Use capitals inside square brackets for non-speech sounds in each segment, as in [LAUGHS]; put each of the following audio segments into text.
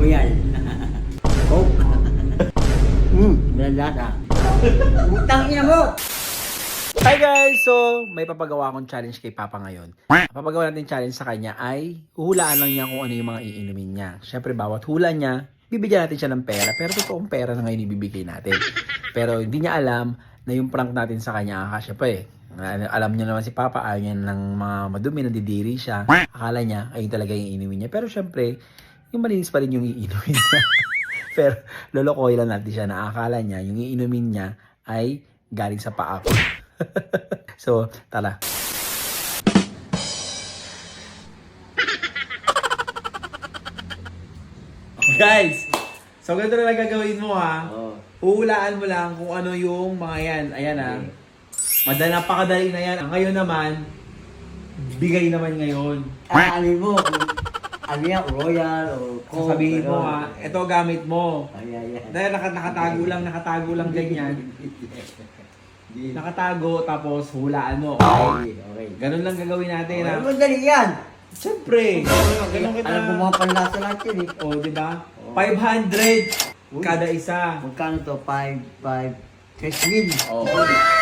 Royal. Coke. Hmm, lalata. Utang ina mo! Hi guys! So, may papagawa akong challenge kay Papa ngayon. Papagawa natin challenge sa kanya ay huhulaan lang niya kung ano yung mga iinumin niya. Siyempre, bawat hula niya, bibigyan natin siya ng pera. Pero totoong pera na ngayon ibibigay natin. Pero hindi niya alam na yung prank natin sa kanya, akasya pa eh. Al- Alam niya naman si Papa, ayaw niya ng mga madumi, nandidiri siya. Akala niya, ayun talaga yung iinumin niya. Pero siyempre, yung malinis pa rin yung iinumin niya. [LAUGHS] Pero lolokoy lang natin siya na akala niya, yung iinumin niya ay galing sa paa ko. [LAUGHS] so, tara. Guys, so ganito na lang gagawin mo ha. Oh. Huhulaan mo lang kung ano yung mga yan. Ayan ha. Madali, napakadali na yan. Ngayon naman, bigay naman ngayon. Ah, ano mo? Ano yan? Royal o Coke? Sasabihin mo ha, ito gamit mo. Ay, ay, ay. Dahil naka, nakatago lang, nakatago lang ganyan. [LAUGHS] Nakatago, tapos hulaan mo. Okay, okay. Ganun lang gagawin natin ha. Ano madali yan? Siyempre. Ganun kita. Alam mo mga panlasa lahat yun eh. O, di ba? Oo. 500 Uy. kada isa. Magkano to? 5, 5, 3 mil. Oo. Ayan, ha?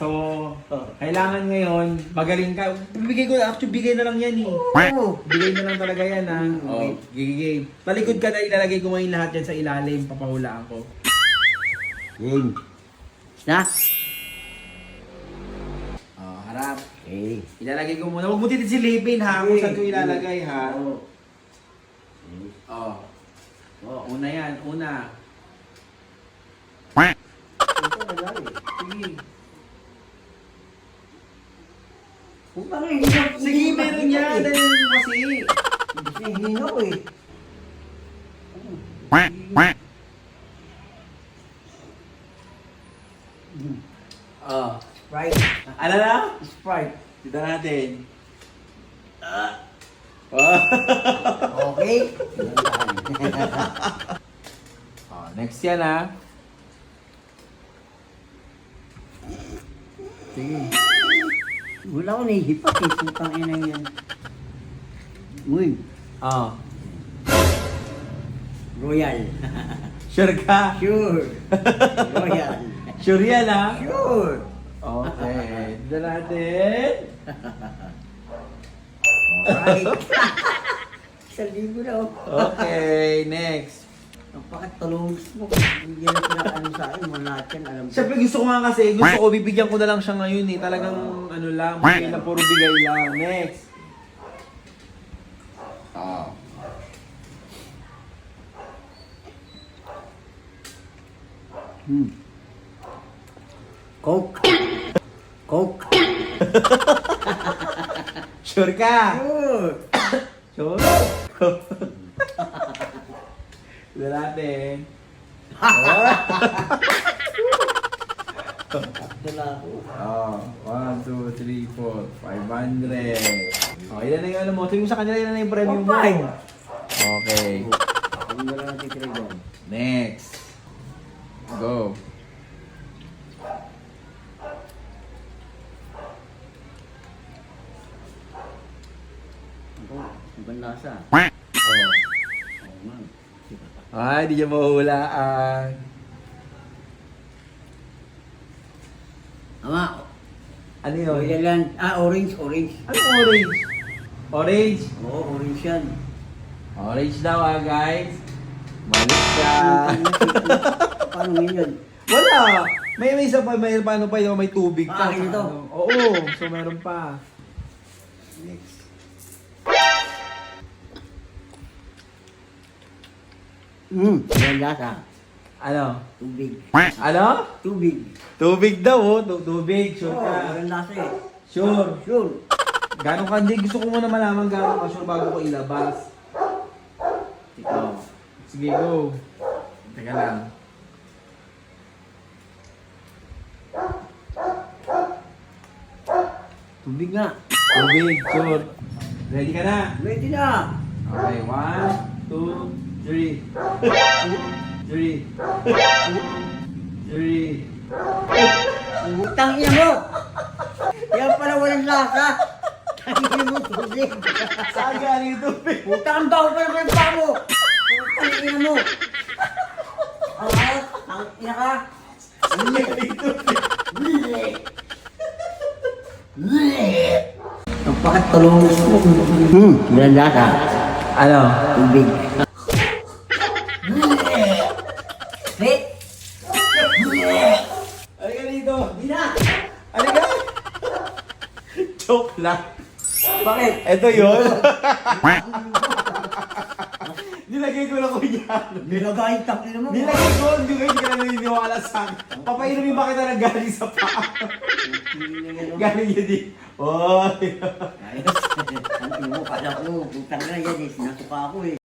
So, kailangan ngayon, magaling ka. Bibigay ko, actually, bigay na lang yan eh. Oo. Bigay na lang talaga yan ha. Oo, gigigay. Talikod ka na, ilalagay ko ngayon lahat yan sa ilalim, papahulaan ko. Game. Na? Oh, harap. Okay. Ilalagay ko muna. Huwag mo titisilipin ha, kung saan ko ilalagay ha. Oo. Oh. Oh, una yan, una. Eh. Sige. Hindi mo- Sige, meron eh. Dali mo kasi. Kasi hinaw eh. Oh. Sprite. Ano na? Sprite. Dito natin. [LAUGHS] Ah. Oh. Okay? oh, next yan ha. Sige. Wala ko nahihipat eh. Sutang ina yan. Uy. Oh. Royal. [LAUGHS] Sure ka? Sure. Royal. [LAUGHS] Sure yan ha? Sure. Okay. [LAUGHS] Dito natin. Alright. Sa libo na oh. Okay, next. Napakatulungs mo. Bigyan na pinaka ano sa akin. Mga lahat yan. Alam ko. Siyempre gusto ko nga kasi, gusto ko, bibigyan ko na lang siya ngayon eh. Talagang ano lang, bigay lang, puro bigay lang. Next. Oh. Hmm. Coke. Coke. [LAUGHS] Sure ka? Sure. Sure? [LAUGHS] Dito natin. Dala ako. Oh, 1, 2, 3, 4, 500. Oh, ilan na yung ano mo? Tingin mo sa kanila, ilan na yung premium mo? Five. Okay. Ako na lang natitira dyan. Next. Go. Ako, ibang lasa. Ay, di niya mahulaan. Ama, Ano yun? Royal yan. Ah, orange, orange. Anong orange? Orange? Oo, orange yan. Orange daw ah, guys. Malik ka. [LAUGHS] Paano yun yun? Wala. May may isa pa, may paano pa yun, may tubig pa. Ah, ito? Ano. Oo, so meron pa. Next. Hmm, ibang lasa. Ano? Tubig. Ano? Tubig. Tubig daw oh, Tu- tubig. Sure Oo, ka? ibang lasa eh. Sure. Sure. Gano'n ka, hindi gusto ko muna malaman gano'n ka sure bago ko ilabas. Oh. Sige, go. Teka lang. Tubig nga. Tubig, sure. Ready ka na? Ready na. Okay, one, two, three. Three. Three. Utang ina mo! Yan pala walang lasa. Hindi mo tubig. Saan galing ito? Putang ang baho pa naman yung paa mo. Putang ina mo. Ang ayos, ang ina ka. Ang pakat tulungan mo. Hmm, malasa. Ano? Tubig. Joke lang. Bakit? Ito yun. [LAUGHS] Nilagay ko lang ko yan. Nilagay tang ina mo. Nilagay ko, hindi ko hindi ka na naniniwala sa akin. Papainumin ba kita ng galing sa paa? galing yun di. Oy. Ayos. Ang ina mo, kala ko, putang na yan eh. Sinasuka ako eh.